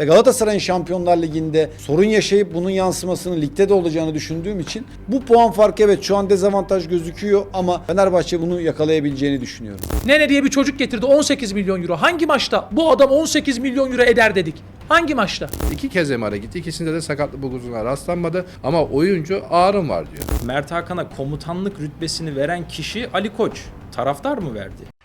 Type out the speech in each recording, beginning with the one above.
Ve Galatasaray'ın Şampiyonlar Ligi'nde sorun yaşayıp bunun yansımasının ligde de olacağını düşündüğüm için bu puan farkı evet şu an dezavantaj gözüküyor ama Fenerbahçe bunu yakalayabileceğini düşünüyorum. Nene diye bir çocuk getirdi 18 milyon euro. Hangi maçta bu adam 18 milyon euro eder dedik? Hangi maçta? İki kez MR'a gitti. İkisinde de sakatlık bulgusuna rastlanmadı. Ama oyuncu ağrım var diyor. Mert Hakan'a komutanlık rütbesini veren kişi Ali Koç. Taraftar mı verdi?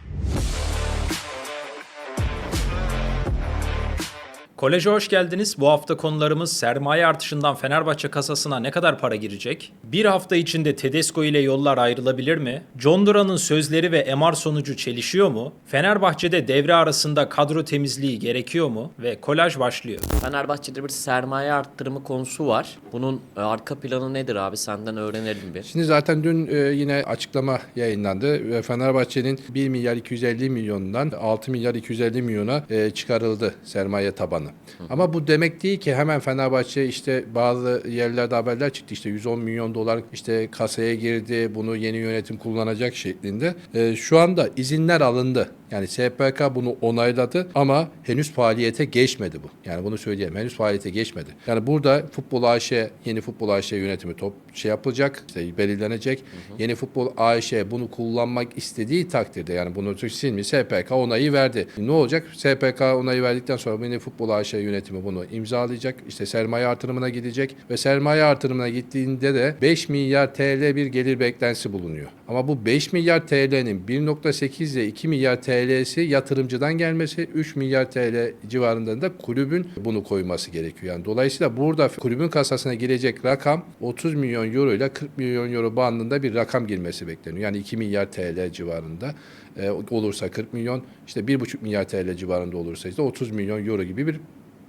Koleje hoş geldiniz. Bu hafta konularımız sermaye artışından Fenerbahçe kasasına ne kadar para girecek? Bir hafta içinde Tedesco ile yollar ayrılabilir mi? John Duran'ın sözleri ve MR sonucu çelişiyor mu? Fenerbahçe'de devre arasında kadro temizliği gerekiyor mu? Ve kolaj başlıyor. Fenerbahçe'de bir sermaye arttırımı konusu var. Bunun e, arka planı nedir abi? Senden öğrenelim bir. Şimdi zaten dün e, yine açıklama yayınlandı. ve Fenerbahçe'nin 1 milyar 250 milyondan 6 milyar 250 milyona e, çıkarıldı sermaye tabanı. Ama bu demek değil ki hemen Fenerbahçe işte bazı yerlerde haberler çıktı işte 110 milyon dolar işte kasaya girdi bunu yeni yönetim kullanacak şeklinde. E, şu anda izinler alındı. Yani SPK bunu onayladı ama henüz faaliyete geçmedi bu. Yani bunu söyleyelim. Henüz faaliyete geçmedi. Yani burada Futbol AŞ, yeni Futbol AŞ yönetimi top şey yapılacak, işte belirlenecek. Yeni Futbol AŞ bunu kullanmak istediği takdirde yani bunu silmi SPK onayı verdi. Ne olacak? SPK onayı verdikten sonra yeni Futbol AŞ yönetimi bunu imzalayacak. İşte sermaye artırımına gidecek ve sermaye artırımına gittiğinde de 5 milyar TL bir gelir beklentisi bulunuyor. Ama bu 5 milyar TL'nin 1.8 ile 2 milyar TL'si yatırımcıdan gelmesi, 3 milyar TL civarında da kulübün bunu koyması gerekiyor. Yani dolayısıyla burada kulübün kasasına girecek rakam 30 milyon euro ile 40 milyon euro bandında bir rakam girmesi bekleniyor. Yani 2 milyar TL civarında e, olursa 40 milyon, işte 1,5 milyar TL civarında olursa işte 30 milyon euro gibi bir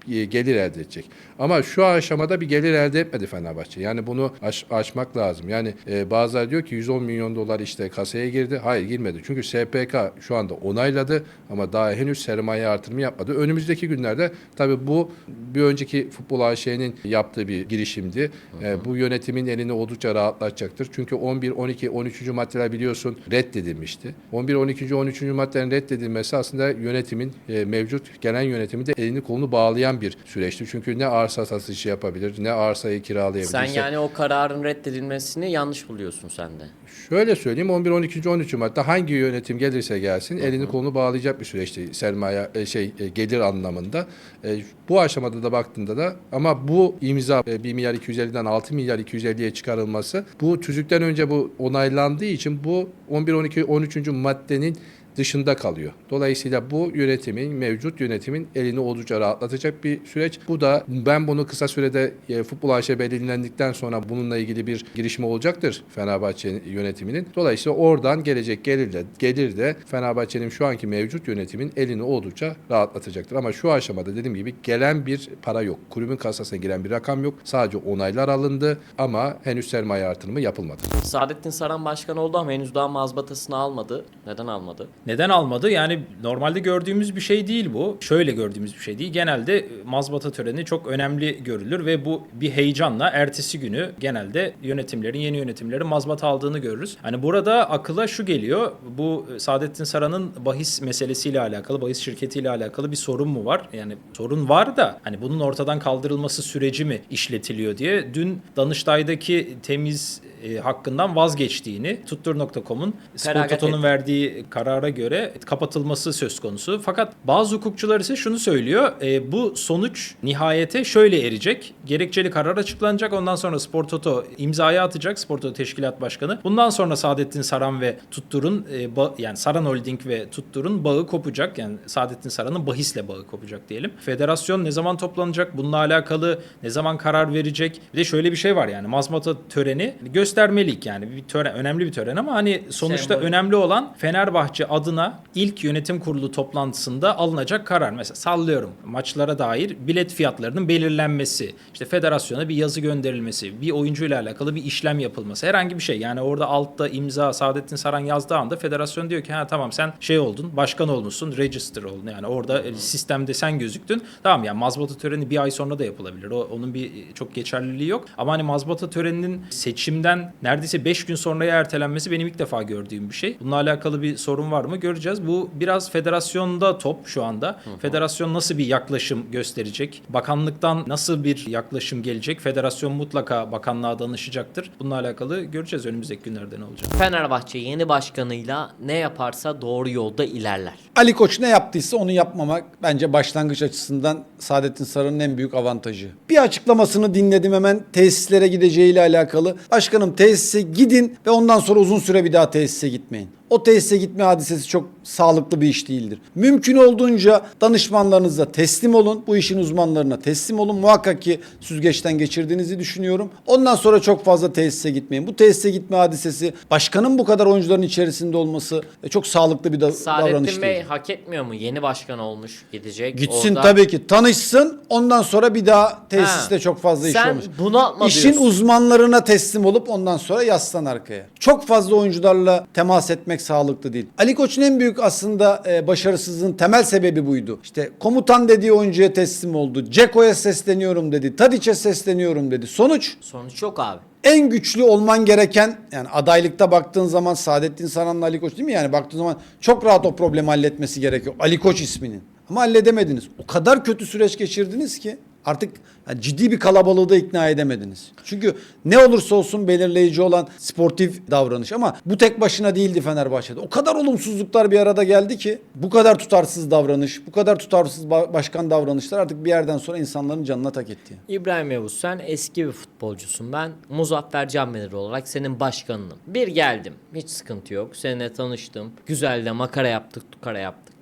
gelir elde edecek. Ama şu aşamada bir gelir elde etmedi Fenerbahçe. Yani bunu aş, aşmak lazım. Yani e, bazıları diyor ki 110 milyon dolar işte kasaya girdi. Hayır girmedi. Çünkü SPK şu anda onayladı ama daha henüz sermaye artırımı yapmadı. Önümüzdeki günlerde tabii bu bir önceki Futbol AŞ'nin yaptığı bir girişimdi. E, bu yönetimin elini oldukça rahatlatacaktır. Çünkü 11, 12, 13. maddeler biliyorsun reddedilmişti. 11, 12, 13. maddelerin reddedilmesi aslında yönetimin e, mevcut gelen yönetimin de elini kolunu bağlayan bir süreçti. Çünkü ne arsa satışı yapabilir, ne arsayı kiralayabilir. Sen yani o kararın reddedilmesini yanlış buluyorsun sen de. Şöyle söyleyeyim 11, 12, 13 madde hangi yönetim gelirse gelsin elini kolunu bağlayacak bir süreçti sermaye e, şey e, gelir anlamında. E, bu aşamada da baktığında da ama bu imza e, 1 milyar 250'den 6 milyar 250'ye çıkarılması bu tüzükten önce bu onaylandığı için bu 11, 12, 13. maddenin dışında kalıyor. Dolayısıyla bu yönetimin, mevcut yönetimin elini oldukça rahatlatacak bir süreç. Bu da ben bunu kısa sürede e, futbol AŞ belirlendikten sonra bununla ilgili bir girişim olacaktır Fenerbahçe yönetiminin. Dolayısıyla oradan gelecek gelir de, gelir de Fenerbahçe'nin şu anki mevcut yönetimin elini oldukça rahatlatacaktır. Ama şu aşamada dediğim gibi gelen bir para yok. Kulübün kasasına giren bir rakam yok. Sadece onaylar alındı ama henüz sermaye artırımı yapılmadı. Saadettin Saran başkan oldu ama henüz daha mazbatasını almadı. Neden almadı? Neden almadı? Yani normalde gördüğümüz bir şey değil bu. Şöyle gördüğümüz bir şey değil. Genelde mazbata töreni çok önemli görülür ve bu bir heyecanla ertesi günü genelde yönetimlerin, yeni yönetimlerin mazbata aldığını görürüz. Hani burada akıla şu geliyor. Bu Saadettin Saran'ın bahis meselesiyle alakalı, bahis şirketiyle alakalı bir sorun mu var? Yani sorun var da hani bunun ortadan kaldırılması süreci mi işletiliyor diye dün Danıştay'daki temiz e, hakkından vazgeçtiğini Tuttur.com'un Spor Feragat Toto'nun etti. verdiği karara göre kapatılması söz konusu. Fakat bazı hukukçular ise şunu söylüyor. e, bu sonuç nihayete şöyle erecek. Gerekçeli karar açıklanacak. Ondan sonra Spor Toto imzayı atacak. Spor Toto Teşkilat Başkanı. Bundan sonra Saadettin Saran ve Tuttur'un e, ba- yani Saran Holding ve Tuttur'un bağı kopacak. Yani Saadettin Saran'ın bahisle bağı kopacak diyelim. Federasyon ne zaman toplanacak? Bununla alakalı ne zaman karar verecek? Bir de şöyle bir şey var yani mazmata töreni göstermelik yani bir tören önemli bir tören ama hani sonuçta Sembol. önemli olan Fenerbahçe adına ilk yönetim kurulu toplantısında alınacak karar. Mesela sallıyorum maçlara dair bilet fiyatlarının belirlenmesi, işte federasyona bir yazı gönderilmesi, bir oyuncuyla alakalı bir işlem yapılması, herhangi bir şey. Yani orada altta imza Saadettin Saran yazdığı anda federasyon diyor ki ha tamam sen şey oldun, başkan olmuşsun, register oldun. Yani orada e, sistemde sen gözüktün. Tamam yani mazbata töreni bir ay sonra da yapılabilir. O, onun bir çok geçerliliği yok. Ama hani mazbata töreninin seçimden neredeyse 5 gün sonraya ertelenmesi benim ilk defa gördüğüm bir şey. Bununla alakalı bir sorun var mı göreceğiz. Bu biraz federasyonda top şu anda. Federasyon nasıl bir yaklaşım gösterecek? Bakanlıktan nasıl bir yaklaşım gelecek? Federasyon mutlaka bakanlığa danışacaktır. Bununla alakalı göreceğiz önümüzdeki günlerde ne olacak. Fenerbahçe yeni başkanıyla ne yaparsa doğru yolda ilerler. Ali Koç ne yaptıysa onu yapmamak bence başlangıç açısından Saadettin Sarı'nın en büyük avantajı. Bir açıklamasını dinledim hemen tesislere gideceğiyle alakalı. Başkanım tesise gidin ve ondan sonra uzun süre bir daha tesise gitmeyin. O tesise gitme hadisesi çok sağlıklı bir iş değildir. Mümkün olduğunca danışmanlarınıza teslim olun. Bu işin uzmanlarına teslim olun. Muhakkak ki süzgeçten geçirdiğinizi düşünüyorum. Ondan sonra çok fazla tesise gitmeyin. Bu tesise gitme hadisesi başkanın bu kadar oyuncuların içerisinde olması e, çok sağlıklı bir da- davranış Saadettin değil. Bey hak etmiyor mu? Yeni başkan olmuş gidecek. Gitsin orada- tabii ki tanışsın ondan sonra bir daha tesiste Ha. çok fazla iş Sen olmuş. bunu atma İşin diyorsun. uzmanlarına teslim olup ondan sonra yaslan arkaya. Çok fazla oyuncularla temas etmek sağlıklı değil. Ali Koç'un en büyük aslında e, başarısızlığın temel sebebi buydu. İşte komutan dediği oyuncuya teslim oldu. Ceko'ya sesleniyorum dedi. Tadiç'e sesleniyorum dedi. Sonuç Sonuç yok abi. en güçlü olman gereken yani adaylıkta baktığın zaman Saadettin Saran'la Ali Koç değil mi? Yani baktığın zaman çok rahat o problemi halletmesi gerekiyor. Ali Koç isminin. Ama halledemediniz. O kadar kötü süreç geçirdiniz ki artık yani ciddi bir kalabalığı da ikna edemediniz. Çünkü ne olursa olsun belirleyici olan sportif davranış ama bu tek başına değildi Fenerbahçe'de. O kadar olumsuzluklar bir arada geldi ki bu kadar tutarsız davranış, bu kadar tutarsız ba- başkan davranışlar artık bir yerden sonra insanların canına tak etti. İbrahim Yavuz sen eski bir futbolcusun. Ben Muzaffer Canvelir olarak senin başkanınım. Bir geldim. Hiç sıkıntı yok. Seninle tanıştım. Güzel de makara yaptık, tukara yaptık.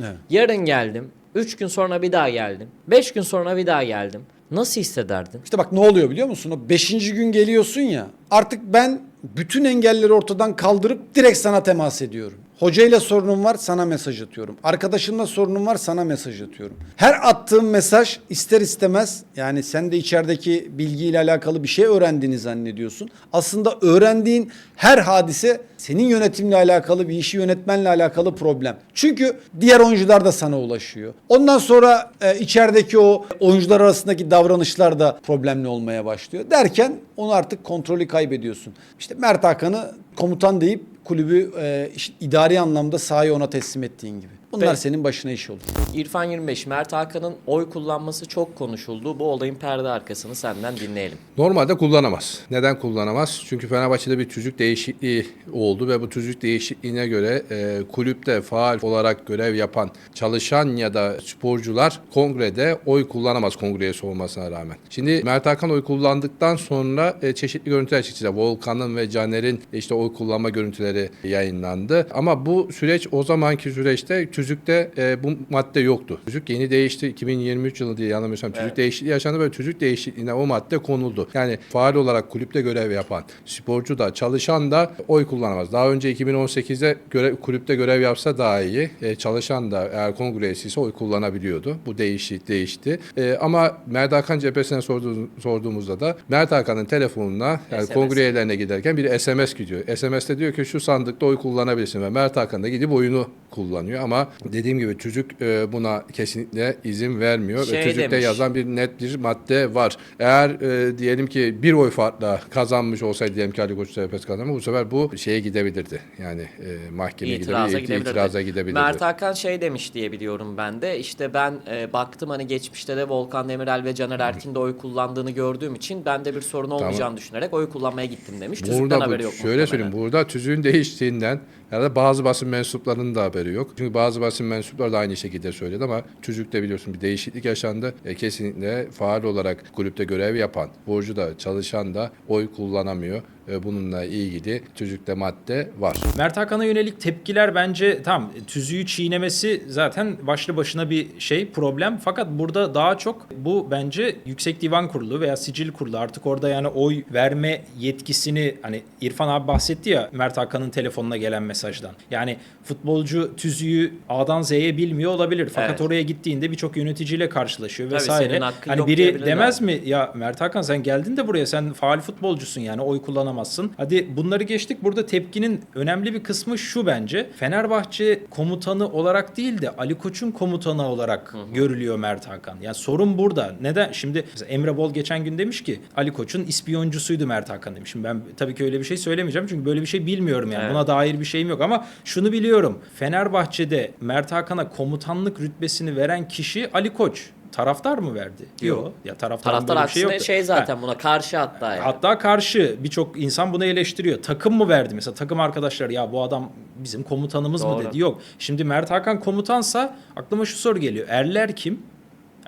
Evet. Yarın geldim. Üç gün sonra bir daha geldim. Beş gün sonra bir daha geldim. Nasıl hissederdin? İşte bak ne oluyor biliyor musun? O beşinci gün geliyorsun ya. Artık ben bütün engelleri ortadan kaldırıp direkt sana temas ediyorum. Hocayla sorunum var sana mesaj atıyorum. Arkadaşınla sorunum var sana mesaj atıyorum. Her attığım mesaj ister istemez yani sen de içerideki bilgiyle alakalı bir şey öğrendiğini zannediyorsun. Aslında öğrendiğin her hadise senin yönetimle alakalı bir işi yönetmenle alakalı problem. Çünkü diğer oyuncular da sana ulaşıyor. Ondan sonra e, içerideki o oyuncular arasındaki davranışlar da problemli olmaya başlıyor. Derken onu artık kontrolü kaybediyorsun. İşte Mert Hakan'ı komutan deyip kulübü e, idari anlamda sahaya ona teslim ettiğin gibi. Bunlar Ve- senin başına iş olur. İrfan 25, Mert Hakan'ın oy kullanması çok konuşuldu. Bu olayın perde arkasını senden dinleyelim. Normalde kullanamaz. Neden kullanamaz? Çünkü Fenerbahçe'de bir tüzük değişikliği oldu ve bu tüzük değişikliğine göre e, kulüpte faal olarak görev yapan çalışan ya da sporcular kongrede oy kullanamaz kongre üyesi olmasına rağmen. Şimdi Mert Hakan oy kullandıktan sonra e, çeşitli görüntüler çıktı. Volkan'ın ve Caner'in işte oy kullanma görüntüleri yayınlandı. Ama bu süreç o zamanki süreçte tüzükte e, bu madde yoktu. Tüzük yeni değişti. 2023 yılı diye yanılmıyorsam tüzük değişikliği yaşandı ve tüzük değişikliğine o madde konuldu. Yani faal olarak kulüpte görev yapan sporcu da çalışan da oy kullanamaz. Daha önce 2018'de görev, kulüpte görev yapsa daha iyi. E, çalışan da eğer kongre üyesiyse oy kullanabiliyordu. Bu değişti, değişti. E, ama Mert Hakan cephesine sorduğu- sorduğumuzda da Mert Hakan'ın telefonuna yani SMS. kongre üyelerine giderken bir SMS gidiyor. SMS'te diyor ki şu sandıkta oy kullanabilirsin ve Mert Hakan da gidip oyunu kullanıyor ama dediğim gibi tüzük e, buna kesinlikle izin vermiyor Şey ve tüzükte demiş. yazan bir net bir madde var. Eğer e, diyelim ki bir oy farkla kazanmış olsaydı diyelim ki Ali Koç TFS kazanmış bu sefer bu şeye gidebilirdi. Yani e, mahkemeye İtiraza gidebilirdi, gidebilirdi. itiraza gidebilirdi. Mert Hakan şey demiş diye biliyorum ben de. İşte ben e, baktım hani geçmişte de Volkan Demirel ve Caner Erkin de oy kullandığını gördüğüm için ben de bir sorun olmayacağını düşünerek oy kullanmaya gittim demiş. Tüzükten Burada bu- haberi yok. şöyle muhtemelen. söyleyeyim burada tüzüğün değiştiğinden ya da bazı basın mensuplarının da haberi yok. Çünkü bazı basın mensupları da aynı şekilde söyledi ama tüzükte biliyorsun bir değişiklik yaşandı. E, kesinlikle faal olarak kulüpte görev yapan, borcu da çalışan da oy kullanamıyor. E, bununla ilgili tüzükte madde var. Mert Hakan'a yönelik tepkiler bence tam tüzüğü çiğnemesi zaten başlı başına bir şey problem. Fakat burada daha çok bu bence Yüksek Divan Kurulu veya Sicil Kurulu artık orada yani oy verme yetkisini hani İrfan abi bahsetti ya Mert Hakan'ın telefonuna gelen mesajdan. Yani futbolcu tüzüğü A'dan Z'ye bilmiyor olabilir. Fakat Evet. oraya gittiğinde birçok yöneticiyle karşılaşıyor Tabii vesaire. Hani yok biri demez mi ya Mert Hakan sen geldin de buraya sen faal futbolcusun yani oy kullanamazsın atamazsın. Hadi bunları geçtik. Burada tepkinin önemli bir kısmı şu bence. Fenerbahçe komutanı olarak değil de Ali Koç'un komutanı olarak görülüyor Mert Hakan. Yani sorun burada. Neden? Şimdi Emre Bol geçen gün demiş ki Ali Koç'un ispiyoncusuydu Mert Hakan demiş. Şimdi ben tabii ki öyle bir şey söylemeyeceğim çünkü böyle bir şey bilmiyorum yani. Evet. Buna dair bir şeyim yok ama şunu biliyorum. Fenerbahçe'de Mert Hakan'a komutanlık rütbesini veren kişi Ali Koç. Taraftar mı verdi? Yok. Ya taraftarın Taraftar böyle bir şey aksine yoktu. şey Ha, zaten buna karşı hatta yani. Hatta karşı birçok insan bunu eleştiriyor. Takım mı verdi mesela? Takım arkadaşlar ya bu adam bizim komutanımız mı Doğru. dedi? Yok. Şimdi Mert Hakan komutansa aklıma şu soru geliyor. Erler kim?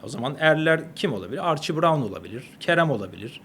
O zaman erler kim olabilir? Archie Brown olabilir. Kerem olabilir.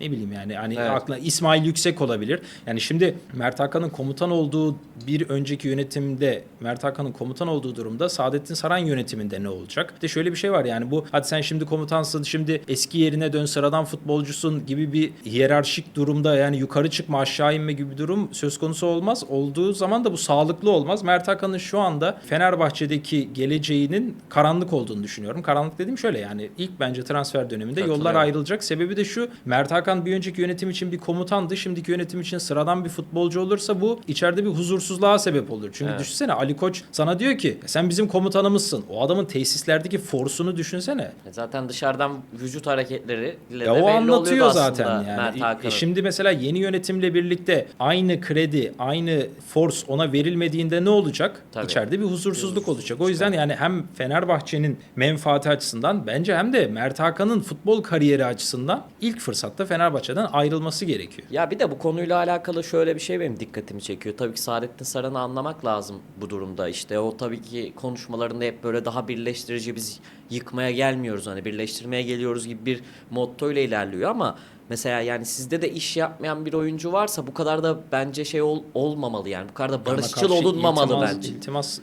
Ne bileyim yani hani Evet. aklına İsmail Yüksek olabilir. Yani şimdi Mert Hakan'ın komutan olduğu bir önceki yönetimde Mert Hakan'ın komutan olduğu durumda Saadettin Saran yönetiminde ne olacak? Bir de şöyle bir şey var yani bu hadi sen şimdi komutansın şimdi eski yerine dön sıradan futbolcusun gibi bir hiyerarşik durumda yani yukarı çıkma aşağı inme gibi bir durum söz konusu olmaz. Olduğu zaman da bu sağlıklı olmaz. Mert Hakan'ın şu anda Fenerbahçe'deki geleceğinin karanlık olduğunu düşünüyorum. Karanlık dediğim şöyle yani ilk bence transfer döneminde yollar ayrılacak. Sebebi de şu Mert Hakan bir önceki yönetim için bir komutandı. Şimdiki yönetim için sıradan bir futbolcu olursa bu içeride bir huzursuzluğa sebep olur. Çünkü Evet. düşünsene Ali Koç sana diyor ki sen bizim komutanımızsın. O adamın tesislerdeki forsunu düşünsene. Zaten dışarıdan vücut hareketleriyle Ya o anlatıyor zaten yani. E, şimdi mesela yeni yönetimle birlikte aynı kredi, aynı force ona verilmediğinde ne olacak? Tabii. İçeride bir huzursuzluk olacak. O yüzden yani hem Fenerbahçe'nin menfaati açısından bence hem de Mert Hakan'ın futbol kariyeri açısından ilk fırsatta Fenerbahçe'den ayrılması gerekiyor. Ya bir de bu konuyla alakalı şöyle bir şey benim dikkatimi çekiyor. Tabii ki Saadettin Saran'ı anlamak lazım bu durumda. İşte o tabii ki konuşmalarında hep böyle daha birleştirici biz yıkmaya gelmiyoruz hani birleştirmeye geliyoruz gibi bir motto ile ilerliyor ama mesela yani sizde de iş yapmayan bir oyuncu varsa bu kadar da bence şey ol- olmamalı yani bu kadar da barışçıl olunmamalı iltimas- bence. İltimas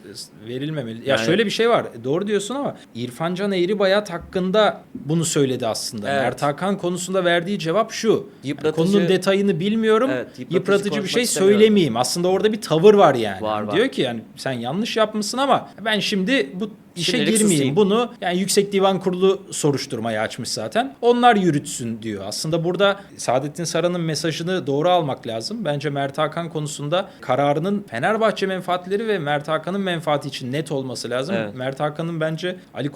verilmemeli. Ya Yani- şöyle bir şey var. Doğru diyorsun ama İrfan Can Eğribayat hakkında bunu söyledi aslında. Evet. Mert Hakan konusunda verdiği cevap şu. Yani Yıpratıcı- konunun detayını bilmiyorum. Evet, yıpratıcı yıpratıcı, bir şey söylemeyeyim. Aslında orada bir tavır var yani. Var, Yani var. Diyor ki yani sen yanlış yapmışsın ama ben şimdi bu işe Şimdilik girmeyeyim. susayım. Bunu yani Yüksek Divan Kurulu soruşturmayı açmış zaten. Onlar yürütsün diyor. Aslında burada Saadettin Saran'ın mesajını doğru almak lazım. Bence Mert Hakan konusunda kararının Fenerbahçe menfaatleri ve Mert Hakan'ın menfaati için net olması lazım. Evet. Mert Hakan'ın bence Ali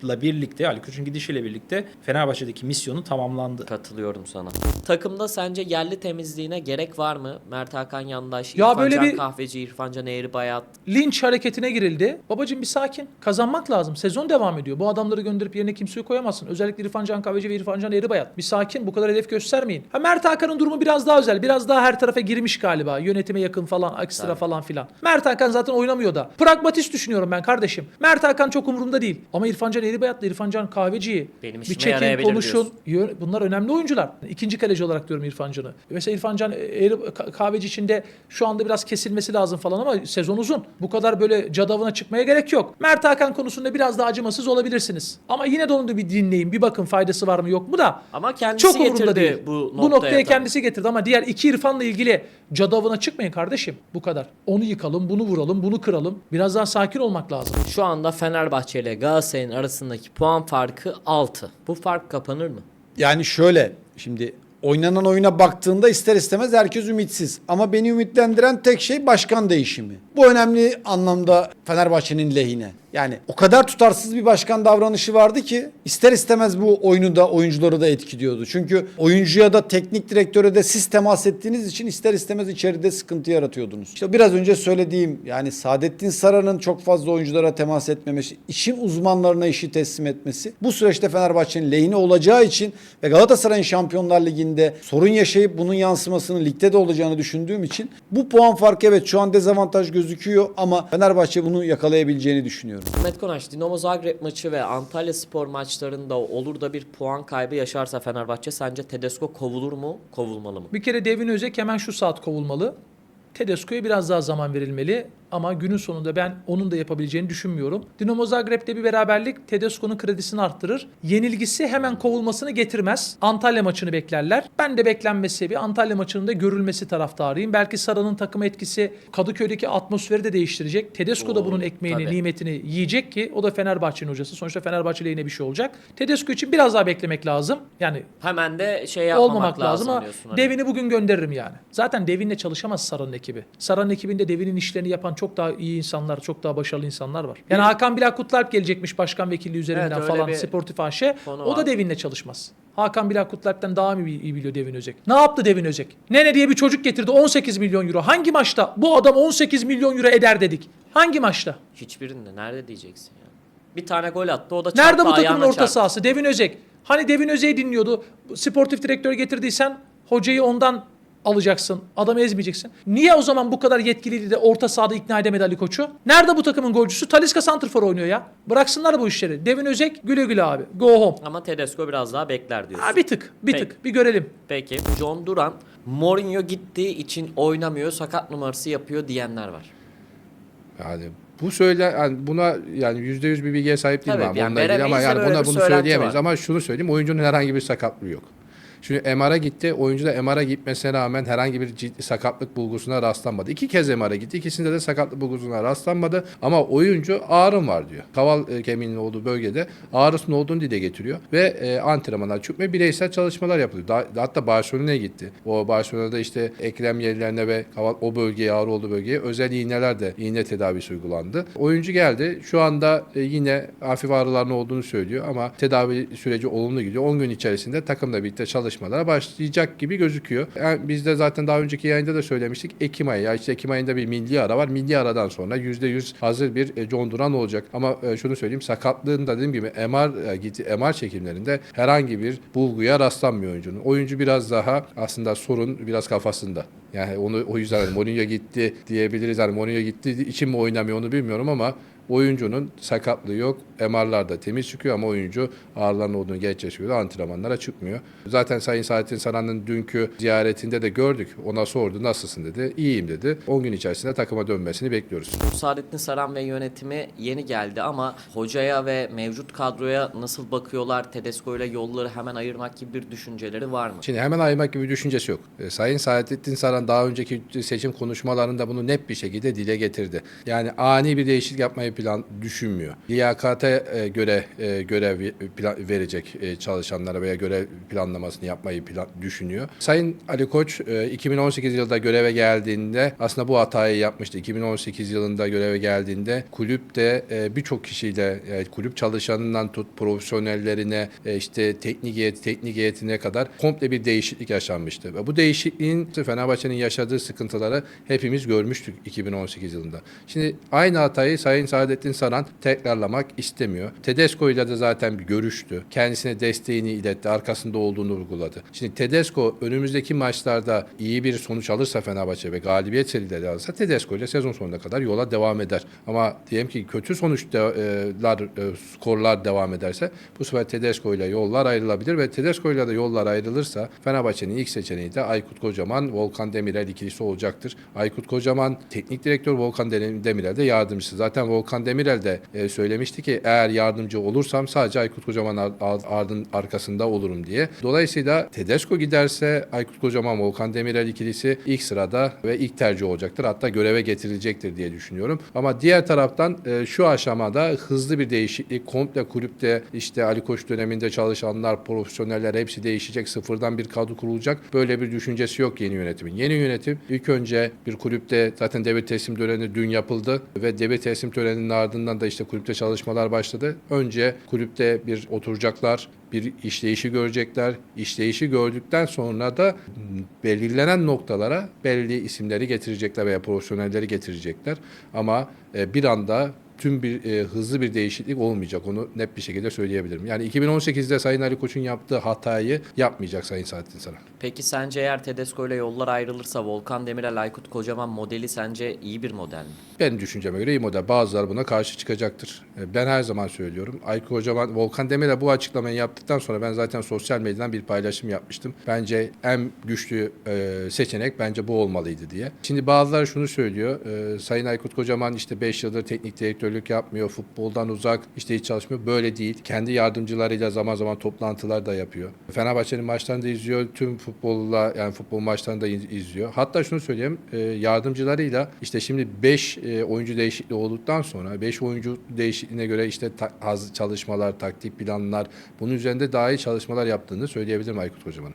Koç'la birlikte, Ali Koç'un gidişiyle birlikte Fenerbahçe'deki misyonu tamamlandı. Katılıyorum sana. Takımda sence yerli temizliğine gerek var mı? Mert Hakan Yandaş, Ya İrfan böyle Can bir- Kahveci, İrfan Can Eğribayat. linç hareketine girildi. Babacım bir sakin. Kazanmak lazım. Sezon devam ediyor. Bu adamları gönderip yerine kimseyi koyamazsın. Özellikle İrfan Can Kahveci ve İrfan Can Eğribayat. Bir sakin. Bu kadar hedef göstermeyin. Ha Mert Hakan'ın durumu biraz daha özel. Biraz daha her tarafa girmiş galiba. Yönetime yakın falan, ekstra Tabii. falan filan. Mert Hakan zaten oynamıyor da. Pragmatist düşünüyorum ben kardeşim. Mert Hakan çok umurumda değil. Ama İrfan Can Eğribayat'la İrfan Can Kahveci'yi Benim bir işime çekin, yarayabilir konuşun. Yö- Bunlar önemli oyuncular. İkinci kaleci olarak diyorum İrfan Can'ı. Mesela İrfan Can Eğri, Ka- Kahveci içinde şu anda biraz kesilmesi lazım falan ama sezon uzun. Bu kadar böyle cadavına çıkmaya gerek yok. Mert Hakan konusunda biraz daha acımasız olabilirsiniz. Ama yine de onu da bir dinleyin. Bir bakın faydası var mı yok mu da. Ama kendisi Çok umurumda getirdi değil. bu Bu, noktaya noktaya tabii. kendisi getirdi ama diğer iki İrfan'la ilgili cadavına çıkmayın kardeşim. Bu kadar. Onu yıkalım, bunu vuralım, bunu kıralım. Biraz daha sakin olmak lazım. Şu anda Fenerbahçe ile Galatasaray'ın arasındaki puan farkı 6. Bu fark kapanır mı? Yani şöyle şimdi oynanan oyuna baktığında ister istemez herkes ümitsiz. Ama beni ümitlendiren tek şey başkan değişimi. Bu önemli anlamda Fenerbahçe'nin lehine. Yani o kadar tutarsız bir başkan davranışı vardı ki ister istemez bu oyunu da oyuncuları da etkiliyordu. Çünkü oyuncuya da teknik direktöre de siz temas ettiğiniz için ister istemez içeride sıkıntı yaratıyordunuz. İşte biraz önce söylediğim yani Saadettin Saran'ın çok fazla oyunculara temas etmemesi, işin uzmanlarına işi teslim etmesi bu süreçte Fenerbahçe'nin lehine olacağı için ve Galatasaray'ın Şampiyonlar Ligi'nde sorun yaşayıp bunun yansımasının ligde de olacağını düşündüğüm için bu puan farkı evet şu an dezavantaj gözüküyor ama Fenerbahçe bunu yakalayabileceğini düşünüyorum. Mehmet Konaş, Dinamo Zagreb maçı ve Antalya Spor maçlarında olur da bir puan kaybı yaşarsa Fenerbahçe sence Tedesco kovulur mu, kovulmalı mı? Bir kere Devin Özek hemen şu saat kovulmalı. Tedesco'ya biraz daha zaman verilmeli. Ama günün sonunda ben onun da yapabileceğini düşünmüyorum. Dinamo Zagreb'de bir beraberlik Tedesco'nun kredisini arttırır. Yenilgisi hemen kovulmasını getirmez. Antalya maçını beklerler. Ben de beklenmesi bir Antalya maçının da görülmesi taraftarıyım. Belki Sarı'nın takım etkisi Kadıköy'deki atmosferi de değiştirecek. Tedesco da bunun ekmeğini, tabii. nimetini yiyecek ki o da Fenerbahçe'nin hocası. Sonuçta Fenerbahçe lehine bir şey olacak. Tedesco için biraz daha beklemek lazım. Yani Hemen de şey yapmamak olmamak lazım ama diyorsun. hani. Devin'i bugün gönderirim yani. Zaten Devin'le çalışamaz Sarı'nın ekibi. Sarı'nın ekibinde Devin'in işlerini yapan çok daha iyi insanlar, çok daha başarılı insanlar var. Yani Hakan Bilal Kutlalp gelecekmiş başkan vekilliği üzerinden Evet, öyle falan bir sportif AŞ. konu O da. Devin'le çalışmaz. Hakan Bilal Kutlalp'ten daha mı iyi biliyor Devin Özek? Ne yaptı Devin Özek? Nene diye bir çocuk getirdi 18 milyon euro. Hangi maçta bu adam 18 milyon euro eder dedik? Hangi maçta? Hiçbirinde nerede diyeceksin ya. Bir tane gol attı o da Nerede çarptı, bu takımın ayağına orta çarptı. sahası? Devin Özek. Hani Devin Özek'i dinliyordu. Sportif direktör getirdiysen hocayı ondan alacaksın. Adamı ezmeyeceksin. Niye o zaman bu kadar yetkiliydi de orta sahada ikna edemedi Ali Koç'u? Nerede bu takımın golcüsü? Taliska Santrfor oynuyor ya. Bıraksınlar bu işleri. Devin Özek güle güle abi. Go home. Ama Tedesco biraz daha bekler diyorsun. Ha, bir tık, bir Peki. tık. Bir görelim. Peki John Duran Mourinho gittiği için oynamıyor sakat numarası yapıyor diyenler var. Yani bu söyle yani buna yani yüzde yüz bir bilgiye sahip değilim Tabii, ama yani bununla ilgili ama yani buna bunu söyleyemeyiz var. ama şunu söyleyeyim oyuncunun herhangi bir sakatlığı yok. Şimdi MR'a gitti. Oyuncu da MR'a gitmesine rağmen herhangi bir ciddi sakatlık bulgusuna rastlanmadı. İki kez MR'a gitti. İkisinde de sakatlık bulgusuna rastlanmadı. Ama oyuncu ağrım var diyor. Kaval e, kemiğinin olduğu bölgede ağrısının olduğunu dile getiriyor. Ve e, antrenmanlar, çökme bireysel çalışmalar yapılıyor. Da, hatta Barcelona'ya gitti. O Barcelona'da işte eklem yerlerine ve kaval, o bölgeye ağrı olduğu bölgeye özel iğneler de iğne tedavisi uygulandı. Oyuncu geldi. Şu anda e, yine hafif ağrıların olduğunu söylüyor ama tedavi süreci olumlu gidiyor. 10 gün içerisinde takımla birlikte çalışmalara başlayacak gibi gözüküyor. Yani biz de zaten daha önceki yayında da söylemiştik. Ekim ayı. Ya işte Ekim ayında bir milli ara var. Milli aradan sonra %100 hazır bir e, John Duran olacak. Ama e, şunu söyleyeyim sakatlığında dediğim gibi MR, e, gitti- MR çekimlerinde herhangi bir bulguya rastlanmıyor oyuncunun. Oyuncu biraz daha aslında sorun biraz kafasında. Yani onu o yüzden Mourinho gitti diyebiliriz. Yani Mourinho gitti için mi oynamıyor onu bilmiyorum ama oyuncunun sakatlığı yok. MR'lar da temiz çıkıyor ama oyuncu ağrıların olduğunu geç yaşıyor. Antrenmanlara çıkmıyor. Zaten Sayın Saadettin Saran'ın dünkü ziyaretinde de gördük. Ona sordu nasılsın dedi. İyiyim dedi. 10 gün içerisinde takıma dönmesini bekliyoruz. Saadettin Saran ve yönetimi yeni geldi ama hocaya ve mevcut kadroya nasıl bakıyorlar? Tedesco ile yolları hemen ayırmak gibi bir düşünceleri var mı? Şimdi hemen ayırmak gibi bir düşüncesi yok. E, Sayın Saadettin Saran daha önceki seçim konuşmalarında bunu net bir şekilde dile getirdi. Yani ani bir değişiklik yapmayı plan düşünmüyor. Liyakate e, göre e, görev plan- verecek e, çalışanlara veya görev planlamasını yapmayı plan düşünüyor. Sayın Ali Koç e, 2018 yılında göreve geldiğinde aslında bu hatayı yapmıştı. 2018 yılında göreve geldiğinde kulüpte e, birçok kişiyle e, kulüp çalışanından tut profesyonellerine e, işte teknik heyet, teknik heyetine kadar komple bir değişiklik yaşanmıştı. Ve bu değişikliğin Fenerbahçe'nin yaşadığı sıkıntıları hepimiz görmüştük 2018 yılında. Şimdi aynı hatayı Sayın Saadettin Saran tekrarlamak istemiyor. Tedesco ile de zaten bir görüştü. Kendisine desteğini iletti. Arkasında olduğunu vurguladı. Şimdi Tedesco önümüzdeki maçlarda iyi bir sonuç alırsa Fenerbahçe ve galibiyet serileri alırsa Tedesco ile sezon sonuna kadar yola devam eder. Ama diyelim ki kötü sonuçlar, e, skorlar devam ederse bu sefer Tedesco ile yollar ayrılabilir ve Tedesco ile de yollar ayrılırsa Fenerbahçe'nin ilk seçeneği de Aykut Kocaman, Volkan Demirel ikilisi olacaktır. Aykut Kocaman teknik direktör Volkan Demirel de yardımcısı. Zaten Volkan Demirel de e, söylemişti ki eğer yardımcı olursam sadece Aykut Kocaman ar- ar- ardın arkasında olurum diye. Dolayısıyla Tedesco giderse Aykut Kocaman, Volkan Demirel ikilisi ilk sırada ve ilk tercih olacaktır. Hatta göreve getirilecektir diye düşünüyorum. Ama diğer taraftan e, şu aşamada hızlı bir değişiklik komple kulüpte işte Ali Koç döneminde çalışanlar, profesyoneller hepsi değişecek. Sıfırdan bir kadro kurulacak. Böyle bir düşüncesi yok yeni yönetimin. Yeni yönetim ilk önce bir kulüpte zaten devlet teslim töreni dün yapıldı ve devlet teslim töreninin ardından da işte kulüpte çalışmalar başladı. Önce kulüpte bir oturacaklar, bir işleyişi görecekler. İşleyişi gördükten sonra da belirlenen noktalara belli isimleri getirecekler veya profesyonelleri getirecekler. Ama e, bir anda tüm bir e, hızlı bir değişiklik olmayacak. Onu net bir şekilde söyleyebilirim. Yani 2018'de Sayın Ali Koç'un yaptığı hatayı yapmayacak Sayın Saadettin Saran. Peki sence eğer Tedesco ile yollar ayrılırsa Volkan Demirel, Aykut Kocaman modeli sence iyi bir model mi? Benim düşünceme göre iyi model. Bazıları buna karşı çıkacaktır. E, Ben her zaman söylüyorum. Aykut Kocaman, Volkan Demirel bu açıklamayı yaptıktan sonra ben zaten sosyal medyadan bir paylaşım yapmıştım. Bence en güçlü e, seçenek bence bu olmalıydı diye. Şimdi bazıları şunu söylüyor. e, Sayın Aykut Kocaman işte 5 yıldır teknik direktörlük yapmıyor. Futboldan uzak. işte hiç çalışmıyor. Böyle değil. Kendi yardımcılarıyla zaman zaman toplantılar da yapıyor. Fenerbahçe'nin maçlarını da izliyor. Tüm futbolla yani futbol maçlarını da iz- izliyor. Hatta şunu söyleyeyim. e, yardımcılarıyla işte şimdi 5 oyuncu değişikliği olduktan sonra 5 oyuncu değişikliğine göre işte çalışmalar, taktik planlar bunun üzerinde daha iyi çalışmalar yaptığını söyleyebilirim Aykut Kocaman'ın.